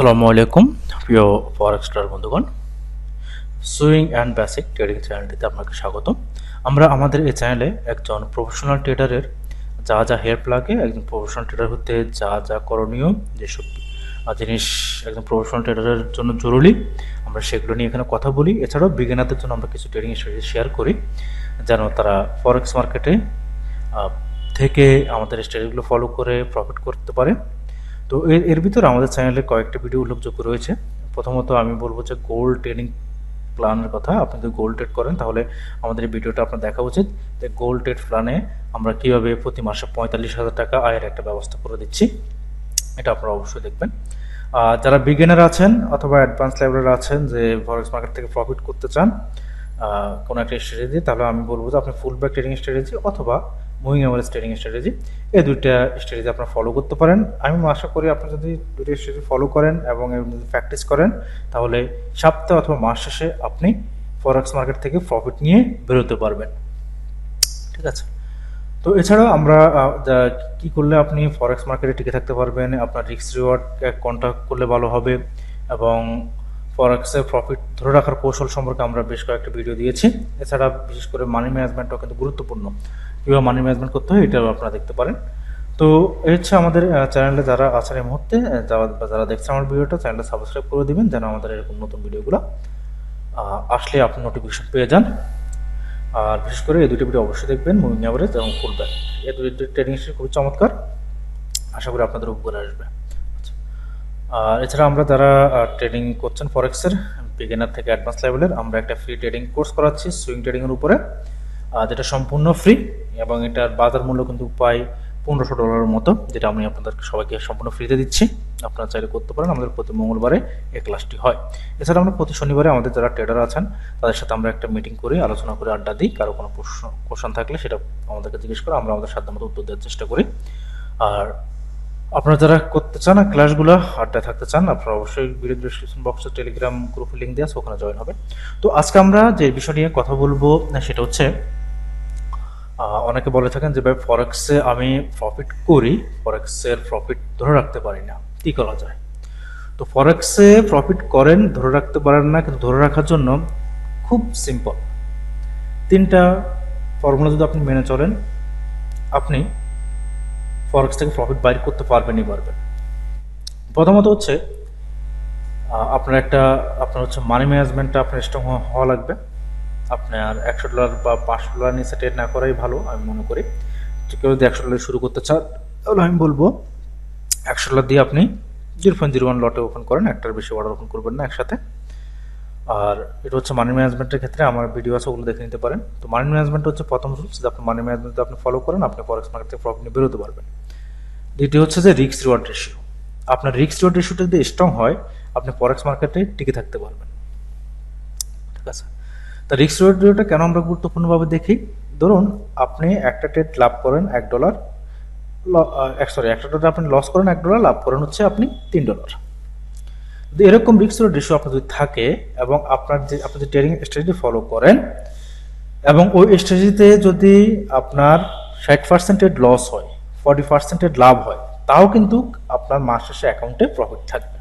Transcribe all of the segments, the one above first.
আসসালামু আলাইকুম। প্রিয় ফরেক্সটার বন্ধুগণ সুইং অ্যান্ড বেসিক ট্রেডিং চ্যানেলটিতে আপনাকে স্বাগত আমরা আমাদের এই চ্যানেলে একজন প্রফেশনাল ট্রেডারের যা যা হেল্প লাগে একজন প্রফেশনাল ট্রেডার হতে যা যা করণীয় যেসব জিনিস একজন প্রফেশনাল ট্রেডারের জন্য জরুরি, আমরা সেগুলো নিয়ে এখানে কথা বলি। এছাড়াও বিজ্ঞানাদের জন্য আমরা কিছু ট্রেডিং স্ট্র্যাটেজি শেয়ার করি, যেন তারা ফরেক্স মার্কেটে থেকে আমাদের স্ট্র্যাটেজিগুলো ফলো করে প্রফিট করতে পারে। তো এর ভিতরে আমাদের চ্যানেলে কয়েকটা ভিডিও উল্লেখযোগ্য রয়েছে। প্রথমত আমি বলব যে গোল্ড ট্রেডিং প্ল্যানের কথা। আপনি যদি গোল্ড ট্রেড করেন, তাহলে আমাদের এই ভিডিওটা আপনার দেখা উচিত। যে গোল্ড ট্রেড প্ল্যানে আমরা কীভাবে প্রতি মাসে পঁয়তাল্লিশ হাজার টাকা আয়ের একটা ব্যবস্থা করে দিচ্ছি, এটা আপনারা অবশ্যই দেখবেন। আর যারা বিগিনার আছেন অথবা অ্যাডভান্স লেভেলের আছেন, যে ফরেক্স মার্কেট থেকে প্রফিট করতে চান কোনো একটা স্ট্র্যাটেজি তাহলে আমি বলব যে আপনি ফুল ব্যাক ট্রেডিং স্ট্র্যাটেজি অথবা মুভিং অ্যাভারেজ ট্রেডিং স্ট্র্যাটেজি এই দুইটা স্ট্র্যাটেজি আপনারা ফলো করতে পারেন। আমি আশা করি আপনি যদি দুইটা স্ট্র্যাটেজি ফলো করেন এবং যদি প্র্যাকটিস করেন, তাহলে সপ্তাহ অথবা মাস শেষে আপনি ফরেক্স মার্কেট থেকে প্রফিট নিয়ে বেরোতে পারবেন। ঠিক আছে? তো এছাড়াও আমরা কি করলে আপনি ফরেক্স মার্কেটে টিকে থাকতে পারবেন, আপনার রিস্ক রিওয়ার্ড কন্ট্যাক্ট করলে ভালো হবে এবং ফরেক্সের প্রফিট ধরে রাখার কৌশল সম্পর্কে আমরা বেশ কয়েকটা ভিডিও দিয়েছি। এছাড়া বিশেষ করে মানি ম্যানেজমেন্টও কিন্তু গুরুত্বপূর্ণ। কীভাবে মানি ম্যানেজমেন্ট করতে হয় এটাও আপনারা দেখতে পারেন। তো এই হচ্ছে আমাদের চ্যানেলে যারা আছেন এই মুহূর্তে যারা দেখছেন আমার ভিডিওটা চ্যানেলটা সাবস্ক্রাইব করে দেবেন যেন আমাদের এরকম নতুন ভিডিওগুলো আসলে আপনি নোটিফিকেশন পেয়ে যান। আর বিশেষ করে এই দুটি ভিডিও অবশ্যই দেখবেন মুভিং অ্যাভারেজ এবং ফুল ব্যাক এই দুটি ট্রেডিং খুবই চমৎকার। আশা করি আপনাদের উপকারে আসবে। আর এছাড়া আমরা যারা ট্রেডিং করছেন ফরেক্সের বিগিনার থেকে অ্যাডভান্স লেভেলের আমরা একটা ফ্রি ট্রেডিং কোর্স করাচ্ছি সুইং ট্রেডিংয়ের উপরে যেটা সম্পূর্ণ ফ্রি এবং এটার বাজার মূল্য কিন্তু প্রায় পনেরোশো ডলারের মতো, যেটা আমি আপনাদেরকে সবাইকে সম্পূর্ণ ফ্রিতে দিচ্ছি। আপনারা চাইলে করতে পারেন, আমাদের প্রতি মঙ্গলবারে এই ক্লাসটি হয়। এছাড়া আমরা প্রতি শনিবারে আমাদের যারা ট্রেডার আছেন, তাদের সাথে আমরা একটা মিটিং করি আলোচনা করে আড্ডা দিই, কারও কোনো প্রশ্ন কোশ্চেন থাকলে সেটা আমাদেরকে জিজ্ঞেস করে আমরা আমাদের সাধ্য মতো উত্তর দেওয়ার চেষ্টা করি। আর আপনারা যারা করতে চান ক্লাসগুলো আড্ডায় থাকতে চান, আপনারা অবশ্যই ভিডিও ডিসক্রিপশন বক্সে টেলিগ্রাম গ্রুপে লিঙ্ক দেওয়া ওখানে জয়েন হবে। তো আজকে আমরা যে বিষয় নিয়ে কথা বলব, সেটা হচ্ছে অনেকে বলে থাকেন যে ভাই ফরেক্সে আমি প্রফিট করি ফরেক্সের প্রফিট ধরে রাখতে পারি না। কী করা যায়? তো ফরেক্সে প্রফিট করেন, ধরে রাখতে পারেন না, কিন্তু ধরে রাখার জন্য খুব সিম্পল তিনটা ফর্মুলা যদি আপনি মেনে চলেন, আপনি ফরেক্স থেকে প্রফিট বাইর করতে পারবেনই পারবেন প্রথমত হচ্ছে আপনার একটা, আপনার হচ্ছে মানি ম্যানেজমেন্টটা আপনার স্ট্রং হওয়া লাগবে। আপনার একশো ডলার বা পাঁচশো ডলার নিচে ট্রেড না করাই ভালো, আমি মনে করি। কেউ যদি একশো ডলার শুরু করতে চান তাহলে আমি বলব, একশো ডলার দিয়ে আপনি জিরো পয়েন্ট জিরো ওয়ান লটে ওপেন করেন, একটার বেশি অর্ডার ওপেন করবেন না একসাথে। আর এটা হচ্ছে মানি ম্যানেজমেন্টের ক্ষেত্রে আমার ভিডিও আছে, ওগুলো দেখে নিতে পারেন। তো মানি ম্যানেজমেন্ট হচ্ছে প্রথম রুলস যে আপনি মানি ম্যানেজমেন্ট আপনি ফলো করেন, আপনি ফরেক্স মার্কেট থেকে প্রফিট নিয়ে বেরোতে পারবেন। দ্বিতীয় হচ্ছে যে রিক্স রিওয়ার্ড রেশিও আপনার রিক্স রিওয়ার্ড রেশিওটা যদি স্ট্রং হয়, আপনি ফরেক্স মার্কেটে টিকে থাকতে পারবেন। ঠিক আছে? তা রিক্স রিওয়ার্ড রেশিওটা কেন আমরা গুরুত্বপূর্ণভাবে দেখি? ধরুন, আপনি একটা ট্রেড লাভ করেন এক ডলার সরি একটা ডলার আপনি লস করেন, এক ডলার লাভ করেন হচ্ছে আপনি তিন ডলার যদি এরকম রিস্ক রেশিও আপনার যদি থাকে এবং আপনার যে, আপনি যে ট্রেডিং স্ট্র্যাটেজি ফলো করেন এবং ওই স্ট্র্যাটেজিতে যদি আপনার ষাট পার্সেন্টের লস হয় ফর্টি পার্সেন্টের লাভ হয়, তাও কিন্তু আপনার মাস শেষে অ্যাকাউন্টে প্রফিট থাকবে।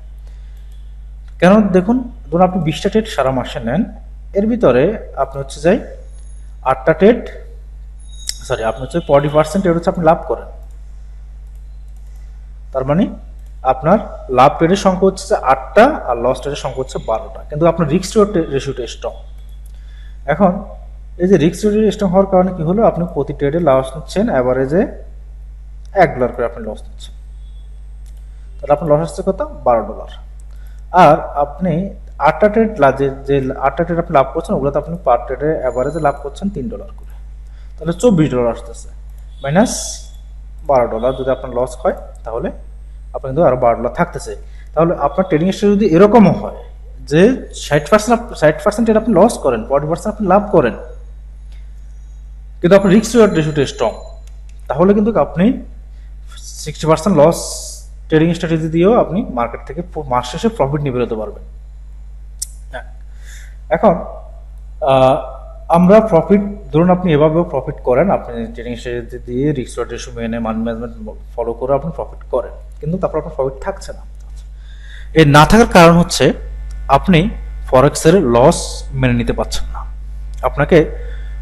কেন? দেখুন, ধরুন আপনি বিশটা ট্রেড সারা মাসে নেন, এর ভিতরে আপনি হচ্ছে যাই আটটা ট্রেড সরি আপনি হচ্ছে ফর্টি পার্সেন্ট এর হচ্ছে আপনি লাভ করেন। তার মানে আপনার লাভ ট্রেডের সংখ্যা হচ্ছে আটটা আর লস ট্রেডের সংখ্যা হচ্ছে বারোটা। কিন্তু আপনার রিক্স রেশিওটা স্ট্রং এখন, এই যে রিক্স রেশিও স্ট্রং হওয়ার কারণে কি হলো? আপনি প্রতি ট্রেডে লস নিচ্ছেন অ্যাভারেজে এক ডলার করে আপনি লস নিচ্ছেন তাহলে আপনার লস হচ্ছে কত? বারো ডলার আর আপনি আটটা ট্রেড যে যে আটটা ট্রেড আপনি লাভ করছেন, ওগুলোতে আপনি পার ট্রেডে অ্যাভারেজে লাভ করছেন তিন ডলার করে। তাহলে চব্বিশ ডলার আসতেছে। মাইনাস বারো ডলার যদি আপনার লস হয়, তাহলে আপনার কিন্তু আরও বারো ডলার থাকতেছে। তাহলে আপনার ট্রেডিং স্ট্র্যাটেজি যদি এরকমও হয়, যে ষাট পার্সেন্ট ষাট পার্সেন্ট আপনি লস করেন ফর্টি পার্সেন্ট আপনি লাভ করেন, কিন্তু আপনার রিক্স রেশিওটা স্ট্রং তাহলে কিন্তু আপনি sixty percent loss trading strategy দিয়েও আপনি মার্কেট থেকে মাস শেষে প্রফিট নিয়ে বেরোতে পারবেন। হ্যাঁ। এখন আমরা প্রফিট ধরুন আপনি এভাবেও প্রফিট করেন, আপনি ট্রেডিং স্ট্র্যাটেজি দিয়ে রিক্স রেশিও মেনে মানি ম্যানেজমেন্ট ফলো করে আপনি প্রফিট করেন। কিন্তু তারপর আপনার প্রফিট থাকছে না। এর না থাকার কারণ হচ্ছে, আপনি ফরেক্সের লস মেনে নিতে পারছেন না। আপনাকে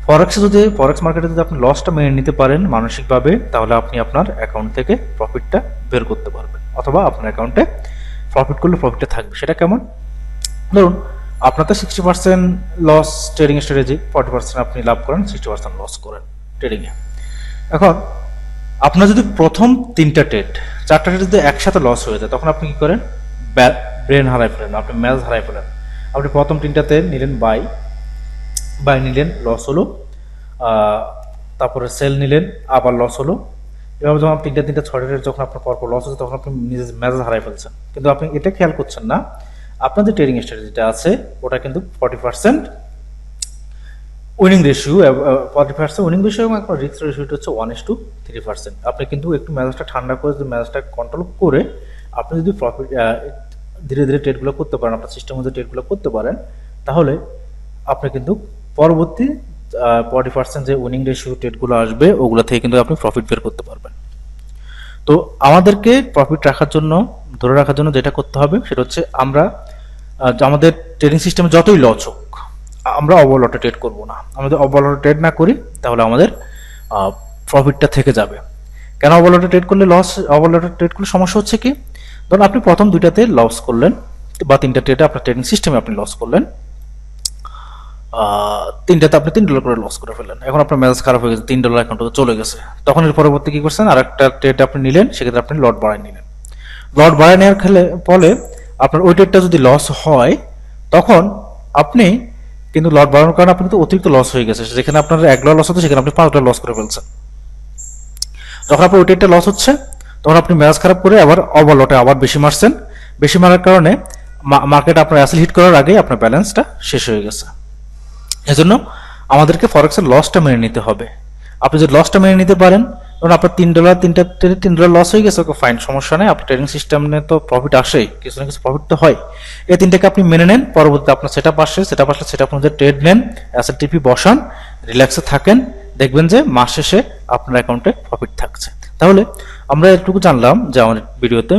ফরেক্সে যদি ফরেক্স মার্কেটে যদি আপনি লসটা মেনে নিতে পারেন মানসিকভাবে, তাহলে আপনি আপনার অ্যাকাউন্ট থেকে প্রফিটটা বের করতে পারবেন। অথবা আপনার অ্যাকাউন্টে প্রফিট করলে প্রফিটটা থাকবে। সেটা কেমন? ধরুন, আপনার তো sixty percent loss trading strategy forty percent আপনি লাভ করেন সিক্সটি পার্সেন্ট লস করেন ট্রেডিংয়ে এখন, আপনার যদি প্রথম তিনটা ট্রেড চারটা ট্রেড যদি একসাথে লস হয়ে যায়, তখন আপনি কী করেন? ব্রেন হারাই ফেলেন, আপনি ম্যাচ হারাই ফেলেন। আপনি প্রথম তিনটাতে নিলেন বাই বাই নিলেন লস হলো। তারপরে সেল নিলেন, আবার লস হলো। এভাবে যখন তিনটা তিনটা trade যখন আপনার পরপর লস হচ্ছে, তখন আপনি নিজের মেজাজ হারাই ফেলছেন। কিন্তু আপনি এটা খেয়াল করছেন না। আপনার যে ট্রেডিং স্ট্র্যাটেজিটা আছে, ওটা কিন্তু forty percent winning ratio forty percent winning ratio এবং আপনার রিস্ক রেশিওটা হচ্ছে one is to three percent আপনি কিন্তু একটু ম্যাচটা ঠান্ডা করে, যদি ম্যাচটা কন্ট্রোল করে আপনি যদি প্রফিট ধীরে ধীরে ট্রেডগুলো করতে পারেন, আপনার সিস্টেম মধ্যে ট্রেডগুলো করতে পারেন, তাহলে আপনি কিন্তু পরবর্তী ফর্টি পার্সেন্ট যে উইনিং রেশিও ট্রেডগুলো আসবে, ওগুলো থেকে কিন্তু আপনি প্রফিট বের করতে পারবেন। তো আমাদেরকে প্রফিট রাখার জন্য, ধরে রাখার জন্য যেটা করতে হবে, সেটা হচ্ছে আমরা আমাদের ট্রেডিং সিস্টেমে যতই লস হোক, আমরা অবলটে ট্রেড করব না। আমাদের অবলটে ট্রেড না করি, তাহলে আমাদের প্রফিটটা থেকে যাবে। কেন অবলটে ট্রেড করলে লস অবলটে ট্রেড করলে সমস্যা হচ্ছে কি? ধরুন আপনি প্রথম দুইটাতে লস করলেন, বা তিনটা ট্রেডে আপনার ট্রেডিং সিস্টেমে আপনি লস করলেন। তিনটাতে আপনি তিন ডলার করে লস করে ফেললেন। এখন আপনার মেজাজ খারাপ হয়ে গেছে, তিন ডলার অ্যাকাউন্টে চলে গেছে। তখন এর পরবর্তী কি করছেন? আর একটা ট্রেড আপনি নিলেন, সেক্ষেত্রে আপনি লট বাড়ায় নিলেন। লট বাড়ায় নেওয়ার খেলে, ফলে আপনার ওই ট্রেডটা যদি লস হয়, তখন আপনি কিন্তু লট বাড়ানোর কারণে আপনি কিন্তু অতিরিক্ত লস হয়ে গেছে। যেখানে আপনার এক ডলার লস হতো সেখানে আপনি পাঁচ ডলার লস করে ফেলছেন। যখন আপনার ওই ট্রেডটা লস হচ্ছে, তখন আপনি মেজাজ খারাপ করে আবার ওভার লটে আবার বেশি মারছেন। বেশি মারার কারণে মার্কেট আপনার অ্যাসেল হিট করার আগেই আপনার ব্যালেন্সটা শেষ হয়ে গেছে। এজন্য আমাদেরকে ফরেক্সের লসটা মেনে নিতে হবে। আপনি যদি লসটা মেনে নিতে পারেন, ধরুন আপনার তিন ডলার তিনটা, তিন ডলার লস হয়ে গেছে, ওকে ফাইন সমস্যা নেই। আপনার ট্রেডিং সিস্টেম সিস্টেমে তো প্রফিট আসেই, কিছু না কিছু প্রফিট তো হয়। এই তিনটাকে আপনি মেনে নেন, পরবর্তীতে আপনার সেটা আসে সেটা আসলে সেটা আপনাদের ট্রেড নেন অ্যাসেট টিপি বসান রিল্যাক্সে থাকেন, দেখবেন যে মাস শেষে আপনার অ্যাকাউন্টে প্রফিট থাকছে। তাহলে আমরা এটুকু জানলাম যে আমাদের ভিডিওতে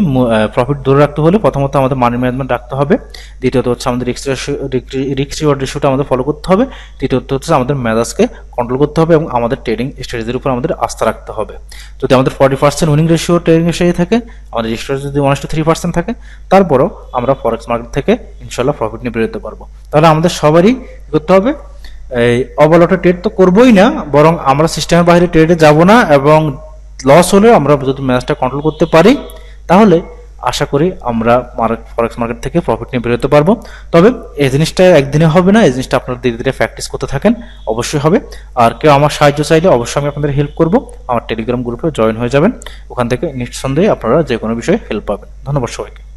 প্রফিট ধরে রাখতে হলে প্রথমত আমাদের মানি ম্যানেজমেন্ট রাখতে হবে। দ্বিতীয়ত হচ্ছে আমাদের রিক্স রিওয়ার্ড রেশিওটা আমাদের ফলো করতে হবে। তৃতীয়ত হচ্ছে আমাদের মেজাজকে কন্ট্রোল করতে হবে এবং আমাদের ট্রেডিং স্ট্র্যাটেজির উপর আমাদের আস্থা রাখতে হবে। যদি আমাদের forty percent winning ratio trading ratio থাকে, আমাদের স্ট্র্যাটেজি যদি ওয়ান টু থ্রি পার্সেন্ট থাকে, তারপরও আমরা ফরেক্স মার্কেট থেকে ইনশাল্লাহ প্রফিট নিয়ে বেরোতে পারব। তাহলে আমাদের সবারই করতে হবে? এই অবলটে ট্রেড তো করবোই না, বরং আমরা সিস্টেমের বাইরে ট্রেডে যাব না এবং লস হলেও আমরা যদি ম্যাচটা কন্ট্রোল করতে পারি, তাহলে আশা করি আমরা ফরেক্স মার্কেট থেকে প্রফিট নিয়ে বেরোতে পারব। তবে এই জিনিসটা একদিনে হবে না, এই জিনিসটা আপনারা ধীরে ধীরে প্র্যাকটিস করতে থাকেন, অবশ্যই হবে। আর কেউ আমার সাহায্য চাইলে অবশ্যই আমি আপনাদের হেল্প করব। আমার টেলিগ্রাম গ্রুপে জয়েন হয়ে যাবেন। ওখান থেকে নিঃসন্দেহে আপনারা যে কোনো বিষয়ে হেল্প পাবেন। ধন্যবাদ সবাইকে।